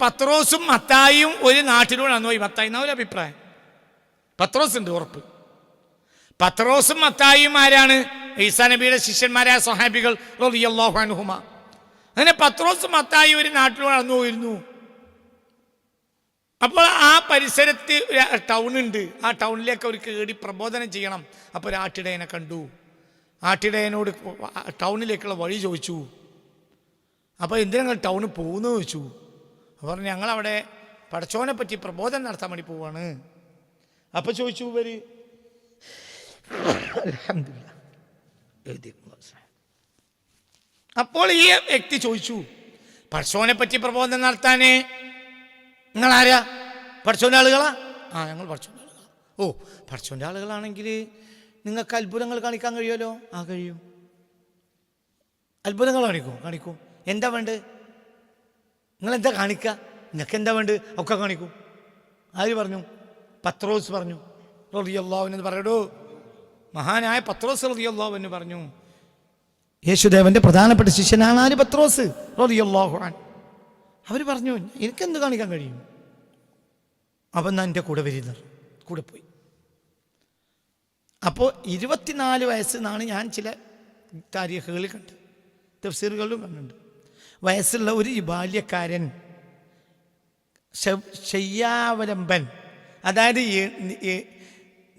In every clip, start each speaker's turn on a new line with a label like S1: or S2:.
S1: പത്രോസും മത്തായും ഒരു നാട്ടിലൂടെ പോയി മത്തായി എന്നാ ഒരു അഭിപ്രായം? പത്രോസ് ഉണ്ട് ഉറപ്പ്. പത്രോസും മത്തായും ആരാണ്? ഈസാ നബിയുടെ ശിഷ്യന്മാരായ സഹാബികൾ റളിയല്ലാഹു അൻഹുമ. അങ്ങനെ പത്രോസും മത്തായി ഒരു നാട്ടിലൂടെ നടന്നു പോയിരുന്നു. അപ്പോൾ ആ പരിസരത്ത് ഒരു ടൗൺ ഉണ്ട്. ആ ടൗണിലേക്ക് അവർ കയറി പ്രബോധനം ചെയ്യണം. അപ്പോൾ ഒരു ആട്ടിടയനെ കണ്ടു. ആട്ടിടയനോട് ടൗണിലേക്കുള്ള വഴി ചോദിച്ചു. അപ്പോൾ എന്തിനാ നിങ്ങൾ ടൗണിൽ പോകുന്നു ചോദിച്ചു. അപ്പോൾ പറഞ്ഞു ഞങ്ങളവിടെ പടച്ചോനെ പറ്റി പ്രബോധനം നടത്താൻ വേണ്ടി പോവാണ്. അപ്പോൾ ചോദിച്ചു ഇവർ. അപ്പോൾ ഈ വ്യക്തി ചോദിച്ചു പടച്ചോനെ പറ്റി പ്രബോധനം നടത്താനേ നിങ്ങൾ ആരാ പഠിച്ചോന്റെ ആളുകളാ? ആ ഞങ്ങൾ പഠിച്ചോന്റെ ആളുകളാ. ഓ പഠിച്ചോന്റെ ആളുകളാണെങ്കിൽ നിങ്ങൾക്ക് അത്ഭുതങ്ങൾ കാണിക്കാൻ കഴിയുമല്ലോ? ആ കഴിയും. അത്ഭുതങ്ങൾ കാണിക്കും കാണിക്കും. എന്താ വേണ്ടത്? നിങ്ങൾ എന്താ കാണിക്കുക നിങ്ങൾക്ക് എന്താ വേണ്ടത്? ഒക്കെ കാണിക്കും. ആര് പറഞ്ഞു? പത്രോസ് പറഞ്ഞു. റളിയല്ലാഹുവിന് പറയടോ. മഹാനായ പത്രോസ് റളിയല്ലാഹുവിന് പറഞ്ഞു. യേശുദേവന്റെ പ്രധാനപ്പെട്ട ശിഷ്യനാണ് ആര് പത്രോസ്? റളിയല്ലാഹു അൻ അവർ പറഞ്ഞു എനിക്കെന്ത് കാണിക്കാൻ കഴിയും? അവൻ എന്റെ കൂടെ വരുന്നർ കൂടെ പോയി. അപ്പോൾ ഇരുപത്തിനാല് വയസ്സിൽ നിന്നാണ് ഞാൻ ചില താരീഖുകളിൽ കണ്ടത് തഫ്സീറുകളിലും കണ്ടിട്ടുണ്ട് വയസ്സുള്ള ഒരു ബാല്യക്കാരൻ ശയ്യാവലംബൻ. അതായത്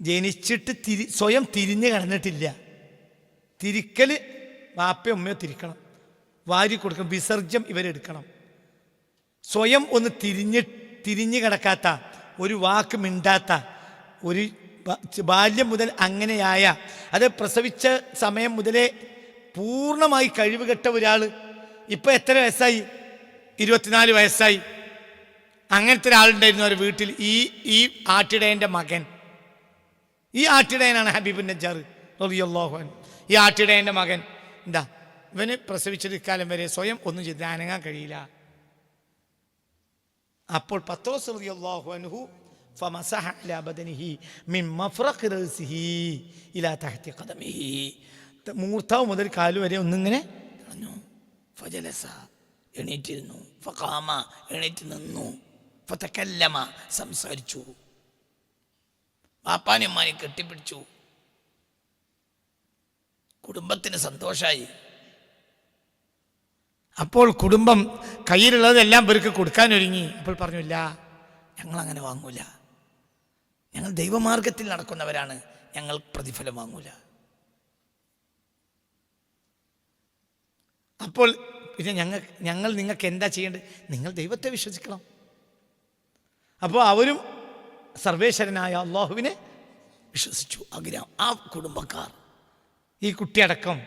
S1: ജനിച്ചിട്ട് തിരി സ്വയം തിരിഞ്ഞു കിടന്നിട്ടില്ല. തിരിക്കൽ വാപ്പയോ ഉമ്മയോ തിരിക്കണം. വാരി കൊടുക്കണം വിസർജ്യം ഇവരെടുക്കണം സ്വയം ഒന്ന് തിരിഞ്ഞ് തിരിഞ്ഞു കിടക്കാത്ത ഒരു വാക്ക് മിണ്ടാത്ത ഒരു ബാല്യം മുതൽ അങ്ങനെയായ അത് പ്രസവിച്ച സമയം മുതലേ പൂർണമായി കഴിവുകെട്ട ഒരാൾ ഇപ്പം എത്ര വയസ്സായി? ഇരുപത്തിനാല് വയസ്സായി. അങ്ങനത്തെ ഒരാളുണ്ടായിരുന്നു അവർ വീട്ടിൽ. ഈ ഈ ആട്ടിടയന്റെ മകൻ. ഈ ആട്ടിടയനാണ് ഹബീബിൻ നജാർ അൻഹു. ഈ ആട്ടിടയന്റെ മകൻ. എന്താ? ഇവന് പ്രസവിച്ചിരിക്കാലം കാലം വരെ സ്വയം ഒന്നും ചെയ്ത് അനങ്ങാൻ കഴിയില്ല. അപ്പോൾ പത്രോസ് റളിയല്ലാഹു അൻഹു മൂർത്താവ് മുതൽ കാലു വരെ ഒന്നിങ്ങനെ കളഞ്ഞു ഫജലസ എണീറ്റിരുന്നു. ഫഖാമ എണീറ്റ് നിന്നു. ഫതകല്ലമ സംസാരിച്ചു. പാപ്പാനും ഉമ്മാനെയും കെട്ടിപ്പിടിച്ചു. കുടുംബത്തിന് സന്തോഷമായി അപ്പോൾ കുടുംബം കയ്യിലുള്ളതെല്ലാം ഇവർക്ക് കൊടുക്കാൻ ഒരുങ്ങി. അപ്പോൾ പറഞ്ഞില്ല ഞങ്ങൾ അങ്ങനെ വാങ്ങൂല. ഞങ്ങൾ ദൈവമാർഗത്തിൽ നടക്കുന്നവരാണ്. ഞങ്ങൾ പ്രതിഫലം വാങ്ങൂല. അപ്പോൾ പിന്നെ ഞങ്ങൾ ഞങ്ങൾ നിങ്ങൾക്ക് എന്താ ചെയ്യേണ്ടത്? നിങ്ങൾ ദൈവത്തെ വിശ്വസിക്കണം. അപ്പോൾ അവരും സർവേശ്വരനായ അള്ളാഹുവിനെ വിശ്വസിച്ചു. ആഗ്രഹം. ആ കുടുംബക്കാർ ഈ കുട്ടിയടക്കം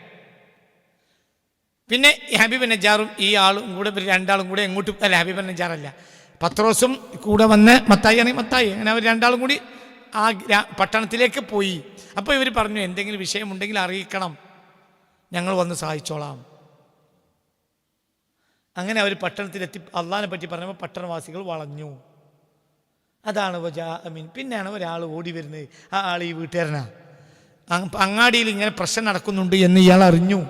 S1: പിന്നെ ഈ ഹബീബ് നജാറും ഈ ആളും കൂടെ രണ്ടാളും കൂടെ എങ്ങോട്ട് അല്ല ഹബീബ് നജാറല്ല. പത്രോസും കൂടെ വന്ന് മത്തായി ആണെങ്കിൽ മത്തായി. അങ്ങനെ അവർ രണ്ടാളും കൂടി ആ പട്ടണത്തിലേക്ക് പോയി. അപ്പോൾ ഇവർ പറഞ്ഞു എന്തെങ്കിലും വിഷയമുണ്ടെങ്കിൽ അറിയിക്കണം. ഞങ്ങൾ വന്ന് സഹായിച്ചോളാം. അങ്ങനെ അവർ പട്ടണത്തിലെത്തി അള്ളഹാനെ പറ്റി പറഞ്ഞപ്പോൾ പട്ടണവാസികൾ വളഞ്ഞു. അതാണ് വജാ അമീൻ. പിന്നെയാണ് ഒരാൾ ഓടി വരുന്നത്. ആ ആൾ ഈ വീട്ടുകാരനാ. അങ് അങ്ങാടിയിൽ ഇങ്ങനെ പ്രശ്നം നടക്കുന്നുണ്ട് എന്ന് ഇയാൾ അറിഞ്ഞു.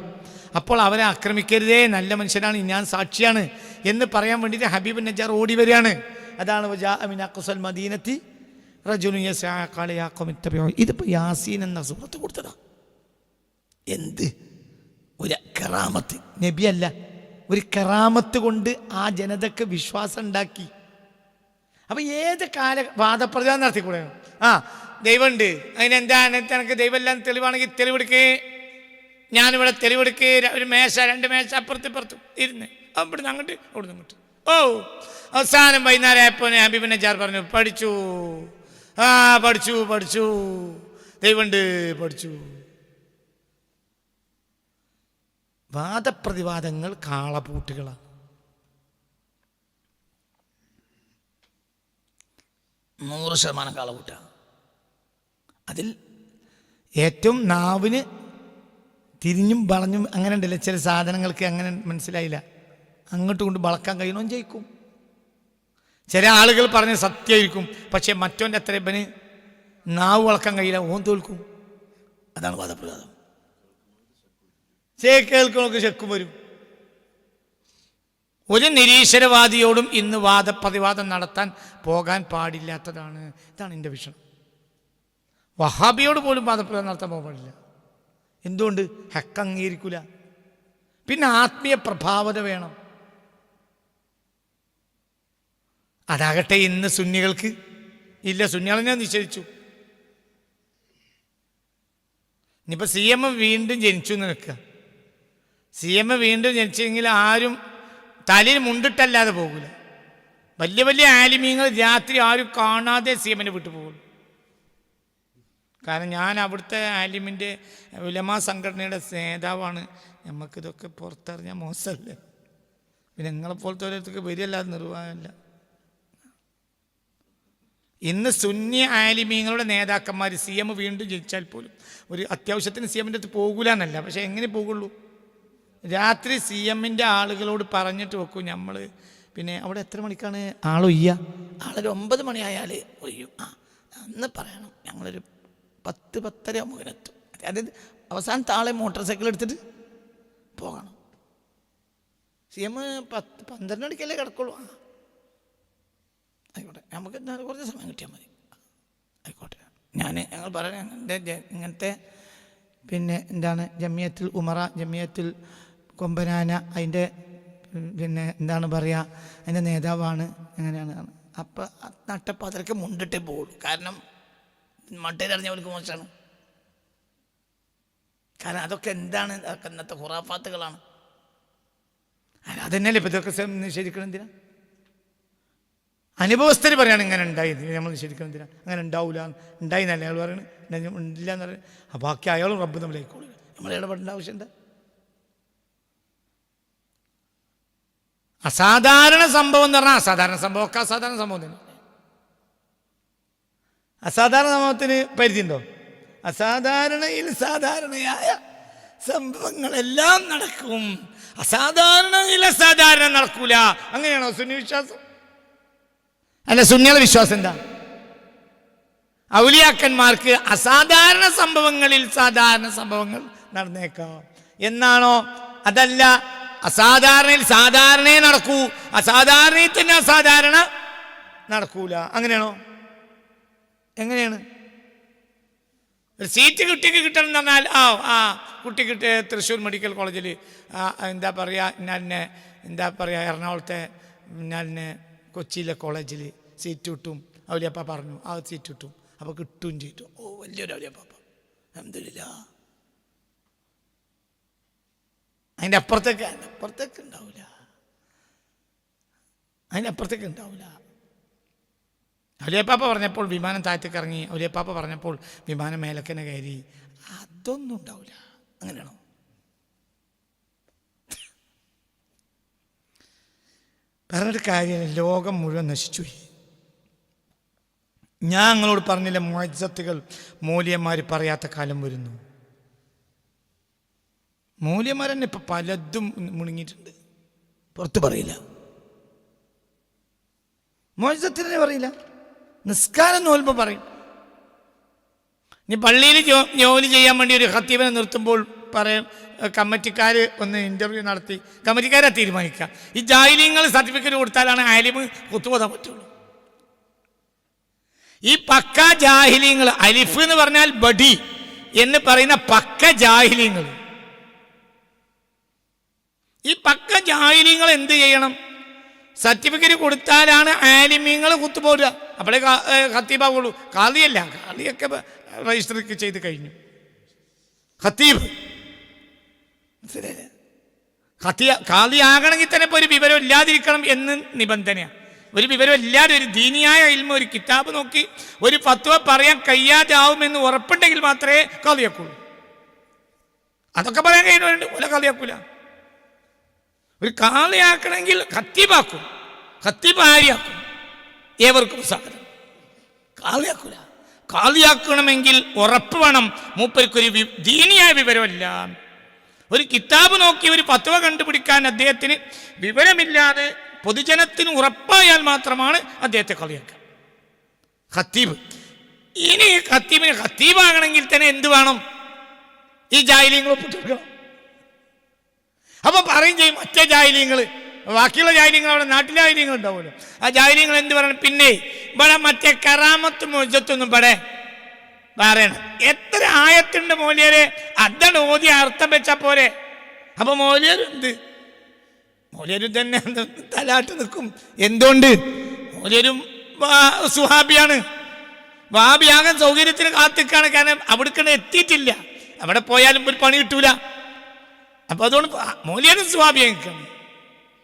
S1: അപ്പോൾ അവരെ ആക്രമിക്കരുതേ നല്ല മനുഷ്യനാണ് ഞാൻ സാക്ഷിയാണ് എന്ന് പറയാൻ വേണ്ടിയിട്ട് ഹബീബ് നജാർ ഓടി വരികയാണ്. അതാണ് വജാ അമീൻ. അക്കുസൽ മദീനത്തി റജുനു യസ്ആ യാ ഖൗമി ഇത്തബിഊ. ഇതിപ്പോ യാസീൻ എന്ന സുഹൃത്ത് കൊടുത്തതാ. എന്ത്? ഒരു കറാമത്ത്. നബിയല്ല. ഒരു കറാമത്ത് കൊണ്ട് ആ ജനതക്ക് വിശ്വാസം ഉണ്ടാക്കി. അപ്പൊ ഏത് കാല വാദപ്രചാരം നടത്തിക്കൂടെ? ആ ദൈവമുണ്ട്. അതിനെന്താ അതിനകത്ത് എനിക്ക് ദൈവമെല്ലാം തെളിവാണെങ്കിൽ തെളിവെടുക്കേ. ഞാനിവിടെ തെളിവെടുക്കേ. ഒരു മേശ രണ്ട് മേശ അപ്പുറത്ത് ഇപ്പുറത്തും. ഇരുന്ന്. അവിടെ അങ്ങോട്ട് അവിടുന്ന് അങ്ങോട്ട് ഓ അവസാനം വൈകുന്നേരം ആയപ്പോൾ ഹബീബ് നജാർ പറഞ്ഞു പഠിച്ചു. ആ പഠിച്ചു പഠിച്ചു. ദൈവമുണ്ട് പഠിച്ചു. വാദപ്രതിവാദങ്ങൾ കാളപൂട്ടുകളാണ്. നൂറ് ശതമാനം കാളപൂട്ടാണ്. അതിൽ ഏറ്റവും നാവിന് തിരിഞ്ഞും വളഞ്ഞും അങ്ങനെ ഉണ്ടല്ലോ? ചില സാധനങ്ങൾക്ക് അങ്ങനെ മനസ്സിലായില്ല. അങ്ങോട്ടും കൊണ്ട് വളക്കാൻ കഴിയണമെന്ന് ജയിക്കും. ചില ആളുകൾ പറഞ്ഞ് സത്യമായിരിക്കും. പക്ഷേ മറ്റോന്റെ അത്ര ഇവന് നാവ് വളക്കാൻ കഴിയില്ല ഓൻ തോൽക്കും. അതാണ് വാദപ്രവാദം ചേ കേൾക്കണമൊക്കെ ചെക്കും വരും. ഒരു നിരീശ്വരവാദിയോടും ഇന്ന് വാദപ്രതിവാദം നടത്താൻ പോകാൻ പാടില്ലാത്തതാണ്. ഇതാണ് എന്റെ വിഷയം. വഹാബിയോട് പോലും വാദപ്രതിവാദം നടത്താൻ പോകാൻ പാടില്ല. എന്തുകൊണ്ട്? ഹക്ക് പിന്നെ ആത്മീയ പ്രഭാവത വേണം. അതാകട്ടെ ഇന്ന് സുന്നികൾക്ക് ഇല്ല സുന്നികളെ ഞാൻ നിഷേധിച്ചു. ഇനിയിപ്പോൾ സി എം വീണ്ടും ജനിച്ചു എന്ന് നിൽക്കുക സി എം വീണ്ടും ജനിച്ചെങ്കിൽ ആരും തലയിൽ മുണ്ടിട്ടല്ലാതെ പോകില്ല വലിയ വലിയ ആലിമീങ്ങൾ രാത്രി ആരും കാണാതെ സി എമ്മിനെ വിട്ടു പോകുള്ളൂ കാരണം ഞാൻ അവിടുത്തെ ആലിമിന്റെ ഉലമാ സംഘടനയുടെ നേതാവാണ്. നമുക്കിതൊക്കെ പുറത്തറിഞ്ഞാൽ മോശമല്ലേ പിന്നെ നിങ്ങളെപ്പോലത്തെ ഓരോരുത്തർക്ക് വരികയല്ലാതെ നിർവാഹമല്ല ഇന്ന് സുന്നി ആലിമീങ്ങളുടെ നേതാക്കന്മാർ സി എം വീണ്ടും ജയിച്ചാൽ പോലും ഒരു അത്യാവശ്യത്തിന് സി എമ്മിന്റെ അടുത്ത് പോകൂല എന്നല്ല പക്ഷേ എങ്ങനെ പോകുള്ളൂ? രാത്രി സി എമ്മിന്റെ ആളുകളോട് പറഞ്ഞിട്ട് വെക്കും നമ്മൾ പിന്നെ അവിടെ എത്ര മണിക്കാണ്? ആളൊയ്യ? ആളൊരു ഒമ്പത് മണിയായാൽ ഒയ്യും. ആ അന്ന് പറയണം. ഞങ്ങളൊരു പത്ത് പത്തര ആകുമ്പോഴെത്തും അതായത് അവസാനത്തെ ആളെ മോട്ടോർ സൈക്കിൾ എടുത്തിട്ട് പോകണം. സി എം പത്ത് പന്ത്രണ്ട് മണിക്കല്ലേ കിടക്കുള്ളൂ. ആ. ആയിക്കോട്ടെ. നമുക്ക് എന്തായാലും കുറച്ച് സമയം കിട്ടിയാൽ മതി. ആയിക്കോട്ടെ. ഞാൻ ഞങ്ങൾ പറയാം ഇങ്ങനത്തെ പിന്നെ എന്താണ്? ജമിയത്തിൽ ഉമറ ജമിയത്തിൽ കൊമ്പനാന അതിന്റെ പിന്നെ എന്താണ് പറയുക അതിന്റെ നേതാവാണ് അങ്ങനെയാണ്. അപ്പം നട്ടപ്പാത്രയ്ക്ക് മുണ്ടിട്ടേ പോകുള്ളൂ കാരണം മട്ടയിലറിഞ്ഞവർക്ക് മോശമാണ് കാരണം അതൊക്കെ എന്താണ് അതൊക്കെ ഇന്നത്തെ ഹുറാഫാത്തുകളാണ് അല്ല, അതന്നെയല്ലേ ഇപ്പം ഇതൊക്കെ നിഷേധിക്കണം എന്തിനാ? അനുഭവസ്ഥർ പറയാണ് ഇങ്ങനെ ഉണ്ടായി നമ്മൾ നിഷേധിക്കണം എന്തിനാ? അങ്ങനെ ഉണ്ടാവില്ല ഉണ്ടായി എന്നല്ല അയാൾ പറയുന്നത് ഇല്ല എന്ന് പറയുന്നത് ബാക്കി അയാളും റബ്ബ് തമ്മിലായിക്കോളും നമ്മൾ ഇടപെടേണ്ട ആവശ്യം എന്താ? അസാധാരണ സംഭവം എന്ന് പറഞ്ഞാൽ അസാധാരണ സംഭവമൊക്കെ അസാധാരണ സംഭവം തന്നെ. അസാധാരണ സംഭവത്തിന് പരിധിയുണ്ടോ അസാധാരണയിൽ സാധാരണയായ സംഭവങ്ങളെല്ലാം നടക്കും. അസാധാരണയിൽ അസാധാരണ നടക്കൂല. അങ്ങനെയാണോ സുന്നി വിശ്വാസം? അല്ല സുന്നിയുടെ വിശ്വാസം എന്താ? ഔലിയാക്കന്മാർക്ക് അസാധാരണ സംഭവങ്ങളിൽ സാധാരണ സംഭവങ്ങൾ നടന്നേക്കാം. എന്നാണോ? അതല്ല അസാധാരണയിൽ സാധാരണയെ നടക്കൂ. അസാധാരണയിൽ തന്നെ അസാധാരണ നടക്കൂല. അങ്ങനെയാണോ? എങ്ങനെയാണ്? ഒരു സീറ്റ് കുട്ടിക്ക് കിട്ടണം എന്ന് പറഞ്ഞാൽ ആ ആ കുട്ടി കിട്ടിയ തൃശ്ശൂർ മെഡിക്കൽ കോളേജിൽ എന്താ പറയുക ഞാൻ എന്താ പറയുക എറണാകുളത്തെ ഞാൻ കൊച്ചിയിലെ കോളേജിൽ സീറ്റ് കിട്ടും. അവലിയപ്പ പറഞ്ഞു ആ സീറ്റ് കിട്ടും. അപ്പോൾ കിട്ടും ചെയ്തു. ഓ വലിയൊരു അവലിയപ്പാപ്പ അഹമ്മദില്ല അതിന്റെ അപ്പുറത്തേക്ക് അതിന്റെ അപ്പുറത്തേക്ക് ഉണ്ടാവില്ല അതിന്റെ അപ്പുറത്തേക്ക് ഉണ്ടാവില്ല ഔലിയപ്പാപ്പ പറഞ്ഞപ്പോൾ വിമാനം താഴത്തേക്ക് ഇറങ്ങി ഔലിയപ്പാപ്പ പറഞ്ഞപ്പോൾ വിമാനം മേലക്കനെ കയറി. അതൊന്നും ഉണ്ടാവില്ല അങ്ങനെയാണോ? പറഞ്ഞിട്ട് കാര്യമില്ല. ലോകം മുഴുവൻ നശിച്ചുപോയി ഞാൻ നിങ്ങളോട് പറഞ്ഞില്ല മോജത്തുകൾ മൂല്യന്മാർ പറയാത്ത കാലം വരുന്നു. മൂല്യന്മാർ തന്നെ ഇപ്പം പലതും മുണുങ്ങിയിട്ടുണ്ട്. പുറത്ത് പറയില്ല. മോചത്തിന് പറയില്ല. നിസ്കാരം നോൽപ്പ് പറയും. ഇനി പള്ളിയിൽ ജോ- ജോലി ചെയ്യാൻ വേണ്ടി ഒരു ഹത്തീവനെ നിർത്തുമ്പോൾ പറയും കമ്മിറ്റിക്കാർ ഒന്ന് ഇന്റർവ്യൂ നടത്തി. കമ്മിറ്റിക്കാരെ തീരുമാനിക്കുക ഈ ജാഹിലിങ്ങൾ സർട്ടിഫിക്കറ്റ് കൊടുത്താലാണ് അലിമ് കുത്തുപോതാൻ പറ്റുള്ളൂ. ഈ പക്ക ജാഹിലിങ്ങൾ അലിഫ് എന്ന് പറഞ്ഞാൽ ബഡി എന്ന് പറയുന്ന പക്ക ജാഹിലിങ്ങൾ. ഈ പക്ക ജാഹിലിങ്ങൾ എന്ത് ചെയ്യണം? സർട്ടിഫിക്കറ്റ് കൊടുത്താലാണ് ആലിമ്യങ്ങൾ കുത്തുപോരുക. അപ്പോഴേ ഖത്തീബാവുള്ളൂ. കാളിയല്ല കാളിയൊക്കെ രജിസ്റ്റർ ചെയ്ത് കഴിഞ്ഞു. ഖത്തീബ്. മനസ്സിലായില്ലേ? ഖത്തിയ കാളിയാകണമെങ്കിൽ തന്നെ ഇപ്പോൾ ഒരു വിവരം ഇല്ലാതിരിക്കണം എന്ന് നിബന്ധനയാണ് ഒരു വിവരം ഇല്ലാതെ ഒരു ദീനിയായ ഇൽമ ഒരു കിതാബ് നോക്കി ഒരു ഫത്വ പറയാൻ കഴിയാതാവുമെന്ന് ഉറപ്പുണ്ടെങ്കിൽ മാത്രമേ കാളിയാക്കുള്ളൂ അതൊക്കെ പറയാൻ കഴിയുന്നുണ്ട് ഓല കാളിയാക്കൂല ഒരു കാളയാക്കണമെങ്കിൽ കത്തിപ്പാക്കും. കത്തിപ്പാരിയാക്കും. ഏവർക്കും സാധനം. കാളയാക്കൂല. കാളിയാക്കണമെങ്കിൽ ഉറപ്പ് വേണം. മൂപ്പർക്കൊരു ദീനിയായ വിവരമല്ല. ഒരു കിതാബ് നോക്കി ഒരു പത്തുവ കണ്ടുപിടിക്കാൻ അദ്ദേഹത്തിന് വിവരമില്ലാതെ പൊതുജനത്തിന് ഉറപ്പായാൽ മാത്രമാണ് അദ്ദേഹത്തെ കളിയാക്കുക. ഖത്തീബ്. ഇനി ഖത്തീബിന് ഖത്തീബാകണമെങ്കിൽ തന്നെ എന്ത് വേണം? ഈ ജാഹിലിങ്ങൾ ഒപ്പിട്ടെടുക്കണം അപ്പൊ പറയും ചെയ്യും മറ്റേ ജാഹിലിങ്ങൾ ബാക്കിയുള്ള ജാര്യങ്ങൾ അവിടെ നാട്ടിലെ ജാര്യങ്ങൾ ഉണ്ടാവുമല്ലോ. ആ ജാര്യങ്ങൾ എന്ത് പറയണം? പിന്നെ ഇവിടെ മറ്റേ കറാമത്ത് മൊജത്തൊന്നും പടേ പറയണം എത്ര ആയത്തുണ്ട് മോലിയരെ? അതാണ് ഓതി അർത്ഥം വെച്ചാ പോരെ. അപ്പൊ മോലിയരുണ്ട് മോലിയരും തന്നെ തലാട്ട് നിൽക്കും. എന്തുകൊണ്ട്? മോലിയരും സുഹാബിയാണ്. വാബിയാകാൻ സൗകര്യത്തിന് കാത്തിക്കാണ്. കാരണം അവിടേക്കാണ് എത്തിയിട്ടില്ല. അവിടെ പോയാലും ഒരു പണി കിട്ടൂല. അപ്പൊ അതുകൊണ്ട് സുഹാബിയാ നിൽക്കണം